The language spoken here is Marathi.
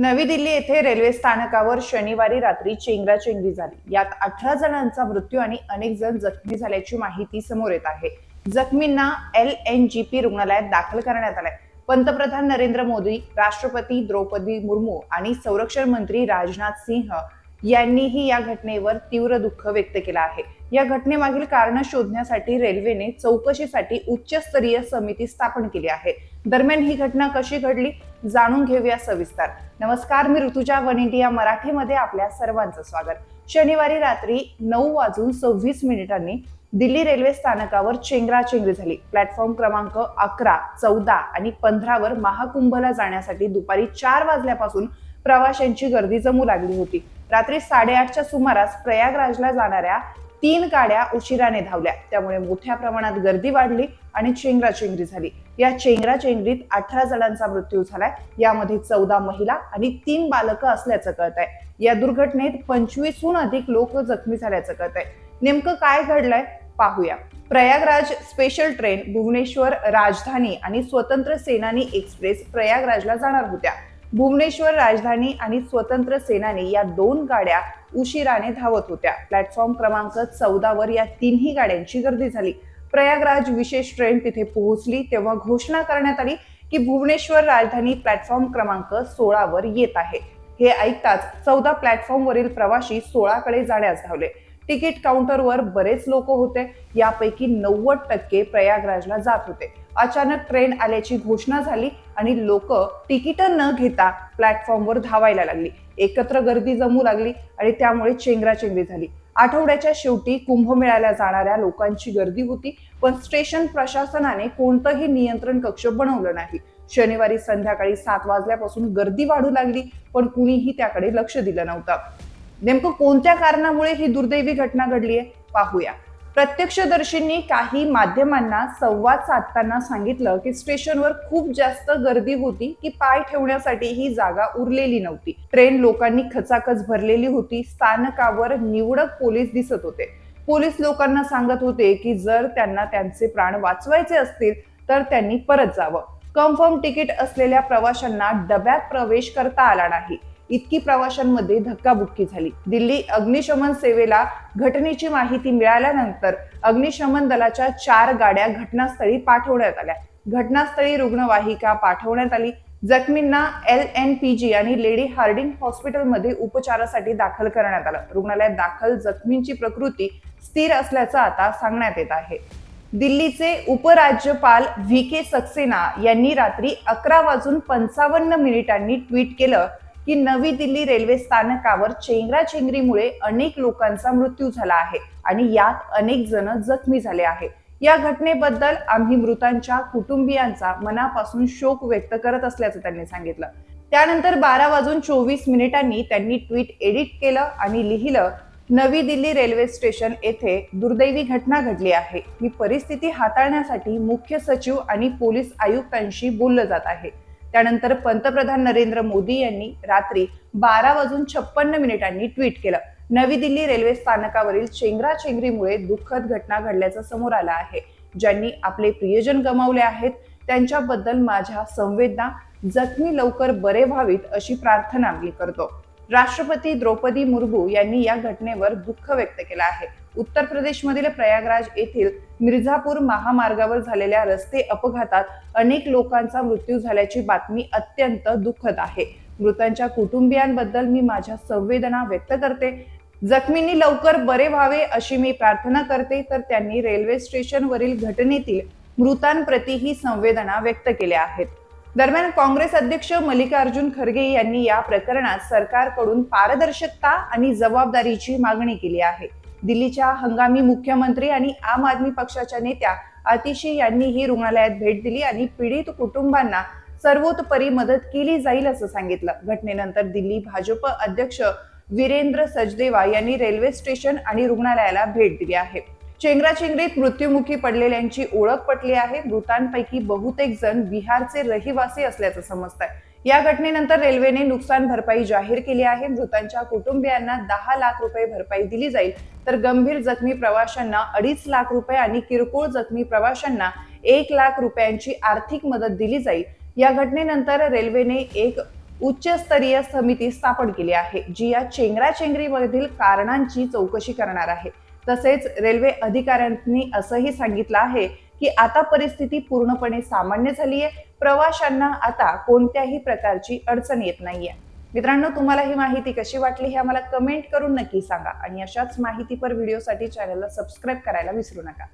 नवी दिल्ली येथे रेल्वे स्थानकावर शनिवारी रात्री चेंगराचेंगरी झाली. यात अठरा जणांचा मृत्यू आणि अनेक जण जखमी झाल्याची माहिती समोर येत आहे. जखमींना एल एन जी पी रुग्णालयात दाखल करण्यात आलाय. पंतप्रधान नरेंद्र मोदी राष्ट्रपती द्रौपदी मुर्मू आणि संरक्षण मंत्री राजनाथ सिंह यांनीही या घटनेवर तीव्र दुःख व्यक्त केलं आहे. या घटनेमागील कारण शोधण्यासाठी रेल्वेने चौकशीसाठी उच्चस्तरीय समिती स्थापन केली आहे. दरम्यान ही घटना कशी घडली जाणून घेऊया सविस्तर. नमस्कार मी ऋतुजा वन इंडिया मराठीमध्ये आपल्या सर्वांचं स्वागत. शनिवारी रात्री नऊ वाजून सव्वीस मिनिटांनी दिल्ली रेल्वे स्थानकावर चेंगराचेंगरी झाली. प्लॅटफॉर्म क्रमांक अकरा चौदा आणि पंधरावर महाकुंभला जाण्यासाठी दुपारी चार वाजल्यापासून प्रवाशांची गर्दी जमू लागली होती. रात्री साडेआठच्या सुमारास प्रयागराजला जाणाऱ्या तीन गाड्या उशिराने धावल्या. त्यामुळे मोठ्या प्रमाणात गर्दी वाढली आणि चेंगराचेंगरी झाली. या चेंगराचेंगरीत अठरा जणांचा मृत्यू झालाय. यामध्ये चौदा महिला आणि तीन बालकं असल्याचं कळत आहे या दुर्घटनेत पंचवीसहून अधिक लोक जखमी झाल्याचं कळत आहे नेमकं काय घडलंय? पाहूया. प्रयागराज स्पेशल ट्रेन भुवनेश्वर राजधानी आणि स्वतंत्र सेनानी एक्सप्रेस प्रयागराजला जाणार होत्या. भुवनेश्वर राजधानी आणि स्वतंत्र सेनानी या दोन गाड्या उशिराने धावत होत्या. प्लॅटफॉर्म क्रमांक चौदावर या तिन्ही गाड्यांची गर्दी झाली. प्रयागराज विशेष ट्रेन तिथे पोहोचली तेव्हा घोषणा करण्यात आली की भुवनेश्वर राजधानी प्लॅटफॉर्म क्रमांक सोळावर येत आहे. हे ऐकताच चौदा प्लॅटफॉर्मवरील प्रवासी सोळाकडे जाण्यास धावले. तिकीट काउंटरवर बरेच लोक होते. यापैकी नव्वद टक्के प्रयागराजला जात होते. अचानक ट्रेन आल्याची घोषणा झाली आणि लोक तिकीट न घेता प्लॅटफॉर्मवर धावायला लागली. एकत्र गर्दी जमू लागली आणि त्यामुळे चेंगराचेंगरी झाली. आठवड्याच्या शेवटी कुंभमेळ्याला जाणाऱ्या लोकांची गर्दी होती पण स्टेशन प्रशासनाने कोणतंही नियंत्रण कक्ष बनवलं नाही. शनिवारी संध्याकाळी सात वाजल्यापासून गर्दी वाढू लागली पण कुणीही त्याकडे लक्ष दिलं नव्हतं. नेमकं कोणत्या कारणामुळे ही दुर्दैवी घटना घडली आहे पाहूया. प्रत्यक्षदर्शींनी काही माध्यमांना संवाद साधताना सांगितलं की स्टेशनवर खूप जास्त गर्दी होती की पाय ठेवण्यासाठी ही जागा उरलेली नव्हती. ट्रेन लोकांनी खचाखच भरलेली होती. स्थानकावर निवडक पोलीस दिसत होते. पोलीस लोकांना सांगत होते की जर त्यांना त्यांचे प्राण वाचवायचे असतील तर त्यांनी परत जावं. कन्फर्म तिकीट असलेल्या प्रवाशांना डब्यात प्रवेश करता आला नाही. इतकी प्रवाशांमध्ये धक्काबुक्की झाली. दिल्ली अग्निशमन सेवेला घटनेची माहिती मिळाल्यानंतर अग्निशमन दलाच्या चार गाड्या घटनास्थळी पाठवण्यात आल्या. घटनास्थळी रुग्णवाहिका पाठवण्यात आली. जखमींना एल एन पी जी आणि लेडी हार्डिंग हॉस्पिटलमध्ये उपचारासाठी दाखल करण्यात आलं. रुग्णालयात दाखल जखमींची प्रकृती स्थिर असल्याचं आता सांगण्यात येत आहे. दिल्लीचे उपराज्यपाल व्ही के सक्सेना यांनी रात्री अकरा वाजून पंचावन्न मिनिटांनी ट्विट केलं की नवी दिल्ली रेल्वे स्थानकावर चेंगराचेंगरीमुळे अनेक लोकांचा मृत्यू झाला आहे आणि यात अनेक जण जखमी झाले आहे या घटनेबद्दल आम्ही मृतांच्या कुटुंबियांचा मनापासून शोक व्यक्त करत असल्याचं त्यांनी सांगितलं. त्यानंतर बारा वाजून चोवीस मिनिटांनी त्यांनी ट्विट एडिट केलं आणि लिहिलं नवी दिल्ली रेल्वे स्टेशन येथे दुर्दैवी घटना घडली आहे. ही परिस्थिती हाताळण्यासाठी मुख्य सचिव आणि पोलीस आयुक्तांशी बोललं जात आहे. त्यानंतर पंतप्रधान नरेंद्र मोदी यांनी रात्री बारा वाजून छप्पन्न मिनिटांनी ट्विट केलं. नवी दिल्ली रेल्वे स्थानकावरील चेंगराचेंगरीमुळे दुःखद घटना घडल्याचं समोर आलं आहे. ज्यांनी आपले प्रियजन गमावले आहेत त्यांच्याबद्दल माझ्या संवेदना जखमी लवकर बरे व्हावीत अशी प्रार्थना मी करतो. राष्ट्रपती द्रौपदी मुर्मू यांनी या घटनेवर दुःख व्यक्त केलं आहे. उत्तर प्रदेशमधील प्रयागराज येथील मिर्झापूर महामार्गावर झालेल्या रस्ते अपघातात अनेक लोकांचा मृत्यू झाल्याची बातमी अत्यंत दुःखद आहे. मृतांच्या कुटुंबियांबद्दल मी माझ्या संवेदना व्यक्त करते. जखमींनी लवकर बरे व्हावे अशी मी प्रार्थना करते तर त्यांनी रेल्वे स्टेशनवरील घटनेतील मृतांप्रती ही संवेदना व्यक्त केल्या आहेत. दरम्यान काँग्रेस अध्यक्ष मल्लिकार्जुन खरगे यांनी या प्रकरणात सरकारकडून पारदर्शकता आणि जबाबदारीची मागणी केली आहे. दिल्लीच्या हंगामी मुख्यमंत्री आणि आम आदमी पक्षाच्या नेत्या आतिशी यांनीही रुग्णालयात भेट दिली आणि पीडित कुटुंबांना सर्वोतपरी मदत केली जाईल असं सांगितलं. घटनेनंतर दिल्ली भाजप अध्यक्ष वीरेंद्र सजदेवा यांनी रेल्वे स्टेशन आणि रुग्णालयाला भेट दिली आहे. चेंगराचेंगरीत मृत्युमुखी पडलेल्यांची ओळख पटली आहे. मृतांपैकी बहुतेक जण बिहारचे रहिवासी असल्याचं समजत आहे या घटनेनंतर रेल्वेने नुकसान भरपाई जाहीर केली आहे. मृतांच्या कुटुंबियांना दहा लाख रुपये भरपाई दिली जाईल. तर गंभीर जखमी प्रवाशांना अडीच लाख रुपये आणि किरकोळ जखमी प्रवाशांना एक लाख रुपयांची आर्थिक मदत दिली जाईल. या घटनेनंतर रेल्वेने एक उच्चस्तरीय समिती स्थापन केली आहे जी या चेंगराचेंगरीमधील कारणांची चौकशी करणार आहे. तसेच रेल्वे अधिकाऱ्यांनी असंही सांगितलं आहे की आता परिस्थिती पूर्णपणे सामान्य झाली आहे प्रवाशांना आता कोणत्याही प्रकारची अडचण येत नाहीये. मित्रांनो तुम्हाला ही माहिती कशी वाटली हे आम्हाला कमेंट करून नक्की सांगा आणि अशाच माहितीपर व्हिडिओसाठी चॅनलला सबस्क्राईब करायला विसरू नका.